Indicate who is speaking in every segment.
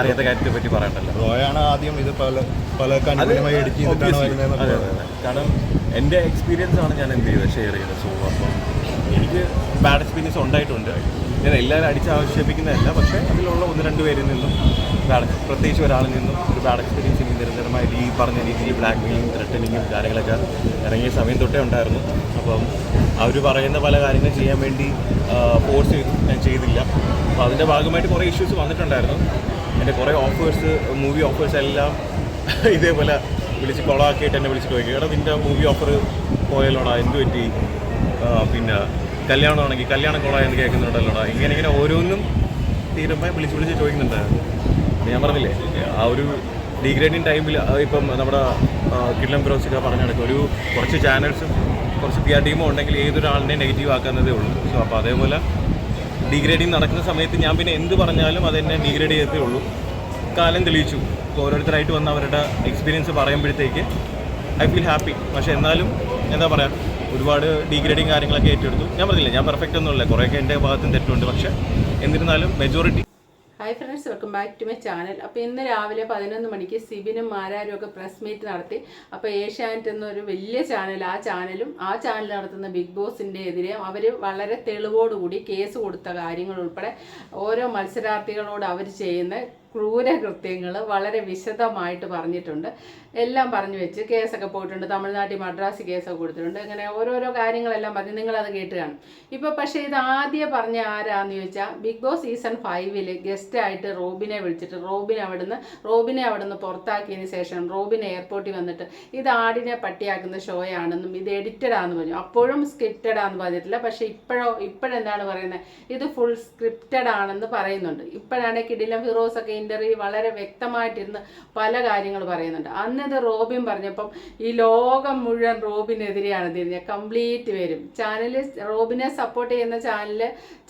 Speaker 1: അറിയാത്ത കാര്യത്തെ പറ്റി പറയണ്ടല്ലോ.
Speaker 2: റോയാണ് ആദ്യം ഇത് പല പല അനുകൂലമായി എഡിറ്റ് ചെയ്തിട്ടാണ്
Speaker 1: അതെ. കാരണം എന്റെ എക്സ്പീരിയൻസ് ആണ് ഞാൻ എന്ത് ചെയ്തത്? ഷെയർ ചെയ്തത്. സോ അപ്പം എനിക്ക് ബാഡ് എക്സ്പീരിയൻസ് ഉണ്ടായിട്ടുണ്ട്. ഞാൻ എല്ലാവരും അടിച്ച് ആക്ഷേപിക്കുന്നതല്ല പക്ഷേ അതിലുള്ള ഒന്ന് രണ്ട് പേരിൽ നിന്നും ബാഡ് പ്രത്യേകിച്ച് ഒരാളിൽ നിന്നും ഒരു ബാഡ് എക്സ്പീരിയൻസ് എനിക്ക് നിരന്തരമായ ഈ പറഞ്ഞ രീതിയിൽ ബ്ലാക്ക് മെയിലും ത്രെട്ടനിങ്ങും കാര്യങ്ങളൊക്കെ ഇറങ്ങിയ സമയം തൊട്ടേ ഉണ്ടായിരുന്നു. അപ്പം അവർ പറയുന്ന പല കാര്യങ്ങൾ ചെയ്യാൻ വേണ്ടി ഫോഴ്സ് ചെയ്തു. ഞാൻ ചെയ്തില്ല. അപ്പോൾ അതിന്റെ ഭാഗമായിട്ട് കുറേ ഇഷ്യൂസ് വന്നിട്ടുണ്ടായിരുന്നു. എന്റെ കുറേ ഓഫേഴ്സ് മൂവി ഓഫേഴ്സ് എല്ലാം ഇതേപോലെ വിളിച്ച് കൊളാക്കിയിട്ട് എന്നെ വിളിച്ചിട്ട് ചോദിക്കും എടാ നിന്റെ മൂവി ഓഫർ പോയല്ലോടാ എന്ത് പറ്റി? പിന്നെ കല്യാണമാണെങ്കിൽ കല്യാണം കൊളായെന്ന് കേൾക്കുന്നുണ്ടല്ലോടാ. ഇങ്ങനെ ഇങ്ങനെ ഓരോന്നും തീരുമ്പോൾ വിളിച്ച് വിളിച്ച് ചോദിക്കുന്നുണ്ട്. ഞാൻ പറഞ്ഞില്ലേ ആ ഒരു ഡിഗ്രേഡിങ് ടൈമിൽ ഇപ്പം നമ്മുടെ കിഡ്ലം ബ്രോസ് ഒക്കെ പറഞ്ഞ കണക്ക് ഒരു കുറച്ച് ചാനൽസും കുറച്ച് പി ആർ ടീമും ഉണ്ടെങ്കിൽ ഏതൊരാളിനെ നെഗറ്റീവ് ആക്കുന്നതേ ഉള്ളൂ. സോ അപ്പോൾ അതേപോലെ ഡീഗ്രേഡിങ് നടക്കുന്ന സമയത്ത് ഞാൻ പിന്നെ എന്ത് പറഞ്ഞാലും അതെന്നെ ഡീഗ്രേഡ് ചെയ്തേ ഉള്ളൂ. കാലം തെളിയിച്ചു. ഓരോരുത്തരായിട്ട് വന്ന് അവരുടെ എക്സ്പീരിയൻസ് പറയുമ്പോഴത്തേക്ക് ഐ ഫീൽ ഹാപ്പി പക്ഷേ എന്നാലും എന്താ പറയുക ഒരുപാട് ഡീഗ്രേഡിങ് കാര്യങ്ങളൊക്കെ ഏറ്റെടുത്തു. ഞാൻ പറഞ്ഞില്ല ഞാൻ പെർഫെക്റ്റ് ഒന്നുമില്ല. കുറേയൊക്കെ എന്റെ ഭാഗത്തും തെറ്റുണ്ട്. പക്ഷേ എന്നിരുന്നാലും majority
Speaker 3: hi friends welcome back to my channel അപ്പോൾ ഇന്ന് രാവിലെ പതിനൊന്ന് മണിക്ക് സിബിനും മാരാരും ഒക്കെ പ്രസ് മീറ്റ് നടത്തി. അപ്പോൾ ഏഷ്യാനെറ്റ് എന്നൊരു വലിയ ചാനൽ ആ ചാനലും ആ ചാനൽ നടത്തുന്ന ബിഗ് ബോസിന്റെ എതിരെ അവർ വളരെ തെളിവോടുകൂടി കേസ് കൊടുത്ത കാര്യങ്ങൾ ഉൾപ്പെടെ ഓരോ മത്സരാർത്ഥികളോട് അവർ ചെയ്യുന്ന ക്രൂരകൃത്യങ്ങൾ വളരെ വിശദമായിട്ട് പറഞ്ഞിട്ടുണ്ട്. എല്ലാം പറഞ്ഞു വെച്ച് കേസൊക്കെ പോയിട്ടുണ്ട്. തമിഴ്നാട്ടിൽ മദ്രാസ് കേസൊക്കെ കൊടുത്തിട്ടുണ്ട്. അങ്ങനെ ഓരോരോ കാര്യങ്ങളെല്ലാം പറഞ്ഞ് നിങ്ങളത് കേട്ട് കാണും. ഇപ്പോൾ പക്ഷേ ഇത് ആദ്യം പറഞ്ഞ ആരാന്ന് ചോദിച്ചാൽ ബിഗ് ബോസ് സീസൺ ഫൈവിൽ ഗസ്റ്റായിട്ട് റോബിനെ വിളിച്ചിട്ട് റോബിൻ അവിടുന്ന് റോബിനെ അവിടുന്ന് പുറത്താക്കിയതിന് ശേഷം റോബിൻ എയർപോർട്ടിൽ വന്നിട്ട് ഇത് ആടിനെ പട്ടിയാക്കുന്ന ഷോയാണെന്നും ഇത് എഡിറ്റഡാന്ന് പറഞ്ഞു. അപ്പോഴും സ്ക്രിപ്റ്റഡാന്ന് പറഞ്ഞിട്ടില്ല. പക്ഷേ ഇപ്പോഴോ ഇപ്പോഴെന്താണ് പറയുന്നത്? ഇത് ഫുൾ സ്ക്രിപ്റ്റഡ് ആണെന്ന് പറയുന്നുണ്ട്. ഇപ്പോഴാണ് കിടിലം ഫിറോസ് ഒക്കെ ഇന്റർവ്യൂ വളരെ വ്യക്തമായിട്ടിരുന്ന് പല കാര്യങ്ങൾ പറയുന്നുണ്ട്. അന്ന് ഇത് റോബിൻ പറഞ്ഞപ്പം ഈ ലോകം മുഴുവൻ റോബിനെതിരെയാണ് തിരിഞ്ഞത് കംപ്ലീറ്റ് വരും ചാനലിൽ റോബിനെ സപ്പോർട്ട് ചെയ്യുന്ന ചാനൽ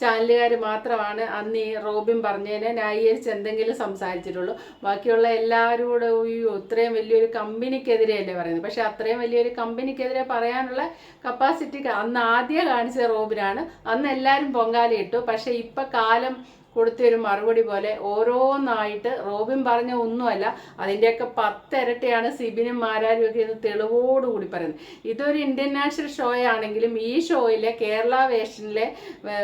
Speaker 3: ചാനലുകാർ മാത്രമാണ് അന്ന് ഈ റോബിൻ പറഞ്ഞതിനെ ന്യായീകരിച്ച് എന്തെങ്കിലും സംസാരിച്ചിട്ടുള്ളൂ. ബാക്കിയുള്ള എല്ലാവരും കൂടെ ഉയ്യോ ഇത്രയും വലിയൊരു കമ്പനിക്കെതിരെയല്ലേ പറയുന്നത്. പക്ഷെ അത്രയും വലിയൊരു കമ്പനിക്കെതിരെ പറയാനുള്ള കപ്പാസിറ്റി അന്ന് ആദ്യം കാണിച്ച റോബിനാണ്. അന്ന് എല്ലാവരും പൊങ്കാലയിട്ടു. പക്ഷെ ഇപ്പം കാലം കൊടുത്തൊരു മറുപടി പോലെ ഓരോന്നായിട്ട് റോബിൻ പറഞ്ഞ ഒന്നുമല്ല അതിന്റെയൊക്കെ പത്തിരട്ടിയാണ് സിബിനും മാരാരും ഒക്കെ ഇത് തെളിവോടുകൂടി പറയുന്നത്. ഇതൊരു ഇന്ത്യൻ നാഷണൽ ഷോ ആണെങ്കിലും ഈ ഷോയിലെ കേരള വേഷനിലെ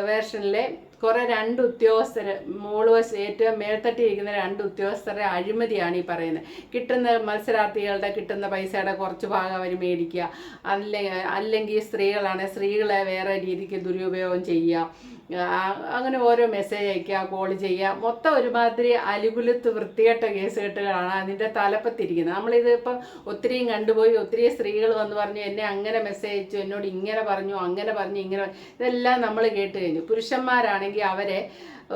Speaker 3: വേർഷനിലെ കുറെ രണ്ട് ഉദ്യോഗസ്ഥർ മോൾ വശം ഏറ്റവും മേൽത്തട്ടിയിരിക്കുന്ന രണ്ട് ഉദ്യോഗസ്ഥരുടെ അഴിമതിയാണ് ഈ പറയുന്നത്. കിട്ടുന്ന മത്സരാർത്ഥികളുടെ കിട്ടുന്ന പൈസയുടെ കുറച്ച് ഭാഗം അവർ മേടിക്കുക. അല്ലെ അല്ലെങ്കിൽ സ്ത്രീകളാണ് സ്ത്രീകളെ വേറെ രീതിക്ക് ദുരുപയോഗം ചെയ്യുക. അങ്ങനെ ഓരോ മെസ്സേജ് അയക്കുക കോൾ ചെയ്യുക. മൊത്തം ഒരുമാതിരി അലുകുലത്ത് വൃത്തികെട്ട കേസ് കെട്ടുകളാണ് അതിന്റെ തലപ്പത്തിരിക്കുന്നത്. നമ്മളിത് ഇപ്പം ഒത്തിരിയും കണ്ടുപോയി ഒത്തിരി സ്ത്രീകൾ വന്ന് പറഞ്ഞു എന്നെ അങ്ങനെ മെസ്സേജ് അയച്ചു എന്നോട് ഇങ്ങനെ പറഞ്ഞു അങ്ങനെ പറഞ്ഞു ഇങ്ങനെ. ഇതെല്ലാം നമ്മൾ കേട്ട് കഴിഞ്ഞു. പുരുഷന്മാരാണെങ്കിൽ അവരെ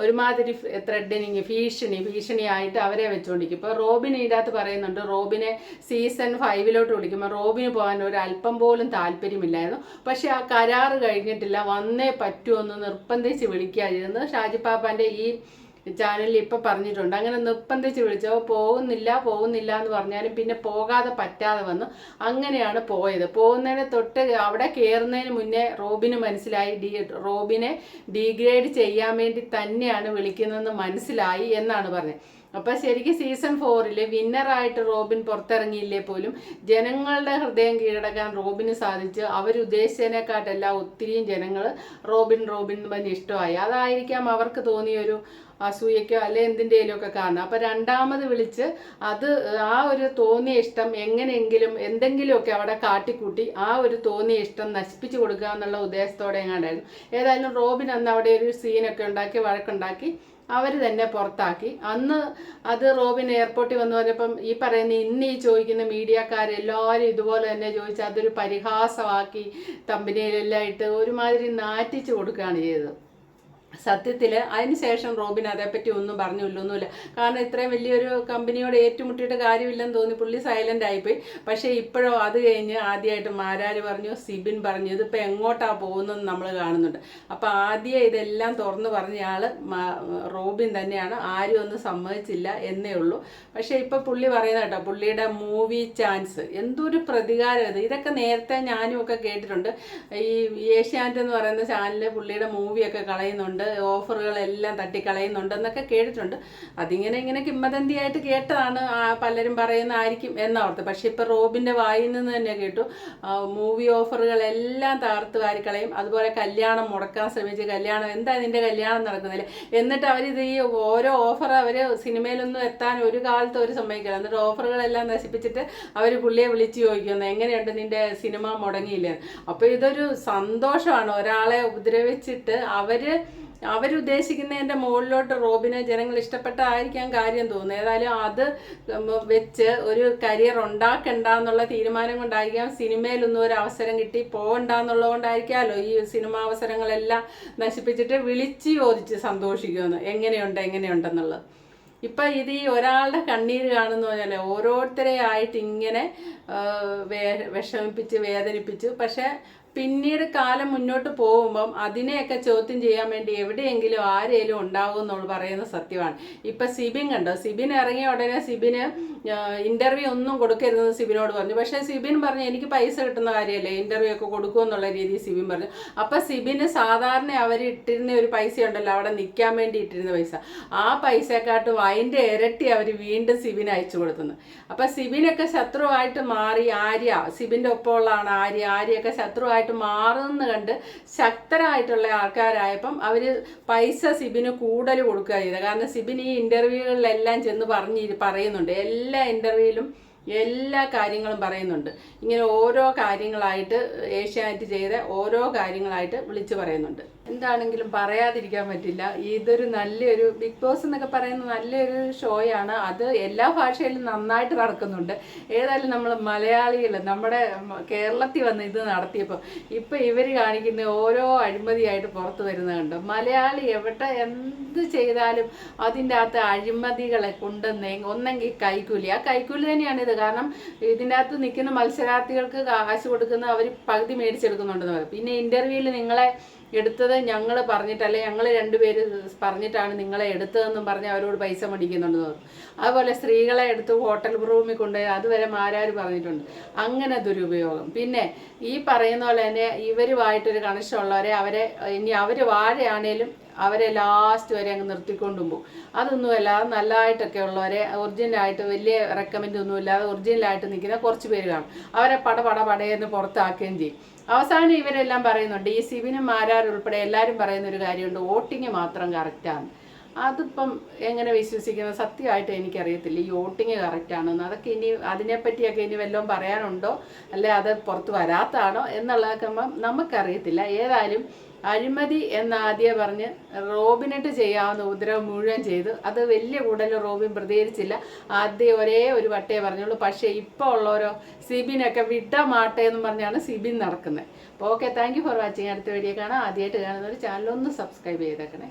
Speaker 3: ഒരുമാതിരി ത്രെഡിനിങ് ഭീഷണി ഭീഷണിയായിട്ട് അവരെ വെച്ചുകൊണ്ടിരിക്കും ഇപ്പോൾ റോബിൻ ഇതിനകത്ത് പറയുന്നുണ്ട് റോബിനെ സീസൺ ഫൈവിലോട്ട് വിളിക്കുമ്പോൾ റോബിന് പോകാൻ ഒരു അല്പം പോലും താല്പര്യമില്ലായിരുന്നു. പക്ഷെ ആ കരാറ് കഴിഞ്ഞിട്ടില്ല വന്നേ പറ്റുമെന്ന് നിർബന്ധിച്ച് വിളിക്കാതിരുന്നു ഷാജിപ്പാപ്പാന്റെ ഈ ചാനലിൽ ഇപ്പം പറഞ്ഞിട്ടുണ്ട്. അങ്ങനെ നിർബന്ധിച്ച് വിളിച്ചോ. പോകുന്നില്ല പോകുന്നില്ല എന്ന് പറഞ്ഞാലും പിന്നെ പോകാതെ പറ്റാതെ വന്നു. അങ്ങനെയാണ് പോയത്. പോകുന്നതിന് തൊട്ട് അവിടെ കയറുന്നതിന് മുന്നേ റോബിന് മനസ്സിലായി. ഡി റോബിനെ ഡീഗ്രേഡ് ചെയ്യാൻ വേണ്ടി തന്നെയാണ് വിളിക്കുന്നതെന്ന് മനസ്സിലായി എന്നാണ് പറഞ്ഞത്. അപ്പം ശരിക്കും സീസൺ ഫോറിൽ വിന്നറായിട്ട് റോബിൻ പുറത്തിറങ്ങിയില്ലേ പോലും ജനങ്ങളുടെ ഹൃദയം കീഴടക്കാൻ റോബിന് സാധിച്ച് അവരുദ്ദേശിച്ചതിനെക്കാട്ടെല്ലാം ഒത്തിരിയും ജനങ്ങൾ റോബിൻ റോബിൻ എന്ന് പറഞ്ഞ് ഇഷ്ടമായി. അതായിരിക്കാം അവർക്ക് തോന്നിയൊരു അസൂയക്കോ അല്ലെ എന്തിന്റെയിലും ഒക്കെ കാരണം. അപ്പം രണ്ടാമത് വിളിച്ച് അത് ആ ഒരു തോന്നിയ ഇഷ്ടം എങ്ങനെയെങ്കിലും എന്തെങ്കിലുമൊക്കെ അവിടെ കാട്ടിക്കൂട്ടി ആ ഒരു തോന്നിയ ഇഷ്ടം നശിപ്പിച്ചു കൊടുക്കുക എന്നുള്ള ഉദ്ദേശത്തോടെ എങ്ങാണ്ടായിരുന്നു. ഏതായാലും റോബിൻ അന്ന് അവിടെ ഒരു സീനൊക്കെ ഉണ്ടാക്കി വഴക്കുണ്ടാക്കി. അവർ തന്നെ പുറത്താക്കി. അന്ന് അത് റോബിൻ എയർപോർട്ടിൽ വന്നു പറഞ്ഞപ്പം ഈ പറയുന്ന ഇന്ന് ഈ ചോദിക്കുന്ന മീഡിയക്കാരെല്ലാവരും ഇതുപോലെ തന്നെ ചോദിച്ച് അതൊരു പരിഹാസമാക്കി തമ്പനിയിലെല്ലാം ഇട്ട് ഒരുമാതിരി നാറ്റിച്ച് കൊടുക്കുകയാണ് ചെയ്തത്. സത്യത്തിൽ അതിനുശേഷം റോബിൻ അതേപ്പറ്റി ഒന്നും പറഞ്ഞില്ലൊന്നുമില്ല കാരണം ഇത്രയും വലിയൊരു കമ്പനിയോട് ഏറ്റുമുട്ടിയിട്ട് കാര്യമില്ലെന്ന് തോന്നി പുള്ളി സൈലന്റ് ആയിപ്പോയി. പക്ഷേ ഇപ്പോഴോ അത് കഴിഞ്ഞ് ആദ്യമായിട്ട് മാരാര് പറഞ്ഞു സിബിൻ പറഞ്ഞു ഇതിപ്പോൾ എങ്ങോട്ടാണ് പോകുന്നതെന്ന് നമ്മൾ കാണുന്നുണ്ട്. അപ്പോൾ ആദ്യം ഇതെല്ലാം തുറന്നു പറഞ്ഞ ആൾ റോബിൻ തന്നെയാണ്. ആരും ഒന്നും സമ്മതിച്ചില്ല എന്നേ ഉള്ളൂ. പക്ഷേ ഇപ്പോൾ പുള്ളി പറയുന്ന കേട്ടോ പുള്ളിയുടെ മൂവി ചാൻസ്. എന്തൊരു പ്രതികാരം ഇത്. ഇതൊക്കെ നേരത്തെ ഞാനും ഒക്കെ കേട്ടിട്ടുണ്ട്. ഈ ഏഷ്യാനെറ്റ് എന്ന് പറയുന്ന ചാനലിൽ പുള്ളിയുടെ മൂവിയൊക്കെ കളയുന്നുണ്ട്. കേട്ടിട്ടുണ്ട് ഓഫറുകളെല്ലാം തട്ടിക്കളയുന്നുണ്ടെന്നൊക്കെ കേട്ടിട്ടുണ്ട്. അതിങ്ങനെ ഇങ്ങനെ കിംവദന്തിയായിട്ട് കേട്ടതാണ് പലരും പറയുന്നതായിരിക്കും എന്നോർത്ത്. പക്ഷെ ഇപ്പം റോബിന്റെ വായിൽ നിന്ന് തന്നെ കേട്ടു. മൂവി ഓഫറുകളെല്ലാം തകർത്ത് വാരിക്കളയും. അതുപോലെ കല്യാണം മുടക്കാൻ ശ്രമിച്ച് കല്യാണം എന്താ നിന്റെ കല്യാണം നടക്കുന്നില്ല എന്നിട്ട് അവരിത് ഈ ഓരോ ഓഫർ അവർ സിനിമയിലൊന്നും എത്താൻ ഒരു കാലത്ത് അവർ സമ്മതിക്കില്ല. എന്നിട്ട് ഓഫറുകളെല്ലാം നശിപ്പിച്ചിട്ട് അവർ പുള്ളിയെ വിളിച്ച് ചോദിക്കുന്നത് എങ്ങനെയുണ്ട് നിന്റെ സിനിമ മുടങ്ങിയില്ലേ? അപ്പോൾ ഇതൊരു സന്തോഷമാണ്. ഒരാളെ ഉപദ്രവിച്ചിട്ട് അവർ അവരുദ്ദേശിക്കുന്നതിന്റെ മുകളിലോട്ട് റോബിനെ ജനങ്ങൾ ഇഷ്ടപ്പെട്ടതായിരിക്കാം കാര്യം തോന്നുന്നു. ഏതായാലും അത് വെച്ച് ഒരു കരിയർ ഉണ്ടാക്കണ്ട എന്നുള്ള തീരുമാനം കൊണ്ടായിരിക്കാം സിനിമയിലൊന്നും ഒരു അവസരം കിട്ടി പോകണ്ട എന്നുള്ളത് കൊണ്ടായിരിക്കാമല്ലോ ഈ സിനിമാ അവസരങ്ങളെല്ലാം നശിപ്പിച്ചിട്ട് വിളിച്ച് ചോദിച്ച് സന്തോഷിക്കുമെന്ന്. എങ്ങനെയുണ്ട് എങ്ങനെയുണ്ടെന്നുള്ളത്. ഇപ്പം ഇത് ഈ ഒരാളുടെ കണ്ണീര് കാണുന്ന പോലെ ഓരോരുത്തരെ ആയിട്ട് ഇങ്ങനെ വിഷമിപ്പിച്ച് വേദനിപ്പിച്ച് പക്ഷെ പിന്നീട് കാലം മുന്നോട്ട് പോകുമ്പം അതിനെയൊക്കെ ചോദ്യം ചെയ്യാൻ വേണ്ടി എവിടെയെങ്കിലും ആരെങ്കിലും ഉണ്ടാവും എന്നുള്ള പറയുന്ന സത്യമാണ്. ഇപ്പം സിബിൻ കണ്ടോ? സിബിൻ ഇറങ്ങിയ ഉടനെ സിബിന് ഇന്റർവ്യൂ ഒന്നും കൊടുക്കരുതെന്ന് സിബിനോട് പറഞ്ഞു. പക്ഷേ സിബിൻ പറഞ്ഞു എനിക്ക് പൈസ കിട്ടുന്ന കാര്യമല്ലേ? ഇന്റർവ്യൂ ഒക്കെ കൊടുക്കുമെന്നുള്ള രീതിയിൽ സിബിൻ പറഞ്ഞു. അപ്പം സിബിന് സാധാരണ അവർ ഇട്ടിരുന്ന ഒരു പൈസ ഉണ്ടല്ലോ അവിടെ നിൽക്കാൻ വേണ്ടി ഇട്ടിരുന്ന പൈസ. ആ പൈസയെക്കാട്ടും അതിന്റെ ഇരട്ടി അവർ വീണ്ടും സിബിന് അയച്ചു കൊടുത്തുന്നു അപ്പം സിബിനൊക്കെ ശത്രുവായിട്ട് മാറി ആര്യ സിബിന്റെ ഒപ്പമുള്ളതാണ് ആര്യ. ആര്യയൊക്കെ ശത്രുവായിട്ട് മാറുമെന്ന് കണ്ട് ശക്തരായിട്ടുള്ള ആൾക്കാരായപ്പം അവർ പൈസ സിബിന് കൂടുതൽ കൊടുക്കുക ചെയ്തത് കാരണം സിബിൻ ഈ ഇന്റർവ്യൂകളിലെല്ലാം ചെന്ന് പറഞ്ഞ് പറയുന്നുണ്ട്. എല്ലാ ഇന്റർവ്യൂവിലും എല്ലാ കാര്യങ്ങളും പറയുന്നുണ്ട്. ഇങ്ങനെ ഓരോ കാര്യങ്ങളായിട്ട് ഏഷ്യാനെറ്റ് ചെയ്ത ഓരോ കാര്യങ്ങളായിട്ട് വിളിച്ചു പറയുന്നുണ്ട്. എന്താണെങ്കിലും പറയാതിരിക്കാൻ പറ്റില്ല. ഇതൊരു നല്ലൊരു ബിഗ് ബോസ് എന്നൊക്കെ പറയുന്ന നല്ലൊരു ഷോയാണ്. അത് എല്ലാ ഭാഷയിലും നന്നായിട്ട് നടക്കുന്നുണ്ട്. ഏതായാലും നമ്മൾ മലയാളികൾ നമ്മുടെ കേരളത്തിൽ വന്ന് ഇത് നടത്തിയപ്പോൾ ഇപ്പം ഇവർ കാണിക്കുന്ന ഓരോ അഴിമതിയായിട്ട് പുറത്തു വരുന്നുണ്ട് മലയാളി എവിടെ എന്ത് ചെയ്താലും അതിന്റെ അകത്ത് അഴിമതികളെ കൊണ്ടുവന്ന ഒന്നെങ്കിൽ കൈക്കൂലി. ആ കൈക്കൂലി തന്നെയാണ് ഇത്. കാരണം ഇതിന്റെ അകത്ത് നിൽക്കുന്ന മത്സരാർത്ഥികൾക്ക് കാശ് കൊടുക്കുന്ന അവർ പകുതി മേടിച്ചെടുക്കുന്നുണ്ടെന്ന് പറയും. പിന്നെ ഇന്റർവ്യൂവിൽ നിങ്ങളെ എടുത്തത് ഞങ്ങൾ പറഞ്ഞിട്ടല്ല ഞങ്ങൾ രണ്ടുപേര് പറഞ്ഞിട്ടാണ് നിങ്ങളെ എടുത്തതെന്നും പറഞ്ഞ് അവരോട് പൈസ മേടിക്കുന്നുണ്ടെന്ന് തോന്നുന്നു അതുപോലെ സ്ത്രീകളെ എടുത്ത് ഹോട്ടൽ റൂമിൽ കൊണ്ടുപോയി അതുവരെ മാരാർ പറഞ്ഞിട്ടുണ്ട്. അങ്ങനെ ദുരുപയോഗം. പിന്നെ ഈ പറയുന്ന പോലെ തന്നെ ഇവരുമായിട്ടൊരു കണക്ഷൻ ഉള്ളവരെ അവരെ ഇനി അവർ വാഴയാണേലും അവരെ ലാസ്റ്റ് വരെ അങ്ങ് നിർത്തിക്കൊണ്ടും പോകും. അതൊന്നുമല്ല നല്ലതായിട്ടൊക്കെ ഉള്ളവരെ ഒറിജിനലായിട്ട് വലിയ റെക്കമെൻഡ് ഒന്നുമില്ലാതെ ഒറിജിനലായിട്ട് നിൽക്കുന്ന കുറച്ച് പേര് കാണും. അവരെ പട പട പടയെന്ന് പുറത്താക്കുകയും ചെയ്യും. അവസാനം ഇവരെല്ലാം പറയുന്നുണ്ട് ഈ സിബിനും മാരാർ ഉൾപ്പെടെ എല്ലാവരും പറയുന്ന ഒരു കാര്യമുണ്ട് വോട്ടിങ് മാത്രം കറക്റ്റാണ്. അതിപ്പം എങ്ങനെ വിശ്വസിക്കുന്നത്? സത്യമായിട്ട് എനിക്കറിയത്തില്ല ഈ വോട്ടിങ് കറക്റ്റാണെന്ന്. അതൊക്കെ ഇനി അതിനെപ്പറ്റിയൊക്കെ ഇനി വല്ലതും പറയാനുണ്ടോ? അല്ലെ അത് പുറത്ത് വരാത്താണോ? എന്നുള്ളതൊക്കെ നമുക്കറിയത്തില്ല. ഏതായാലും അഴിമതി എന്ന് ആദ്യം പറഞ്ഞ് റോബിനിട്ട് ചെയ്യാവുന്ന ഉപദ്രവം മുഴുവൻ ചെയ്തു. അത് വലിയ കൂടുതൽ റോബിൻ പ്രതികരിച്ചില്ല. ആദ്യം ഒരേ ഒരു വട്ടേ പറഞ്ഞുള്ളൂ. പക്ഷേ ഇപ്പോൾ ഉള്ളവരോ സിബിനൊക്കെ വിട്ട മാട്ടെ എന്ന് പറഞ്ഞാണ് സിബിൻ നടക്കുന്നത്. Okay thank you for watching അടുത്ത വീഡിയോ കാണാം. ആദ്യമായിട്ട് കാണുന്നവർ ചാനലൊന്ന് സബ്സ്ക്രൈബ് ചെയ്തേക്കണേ.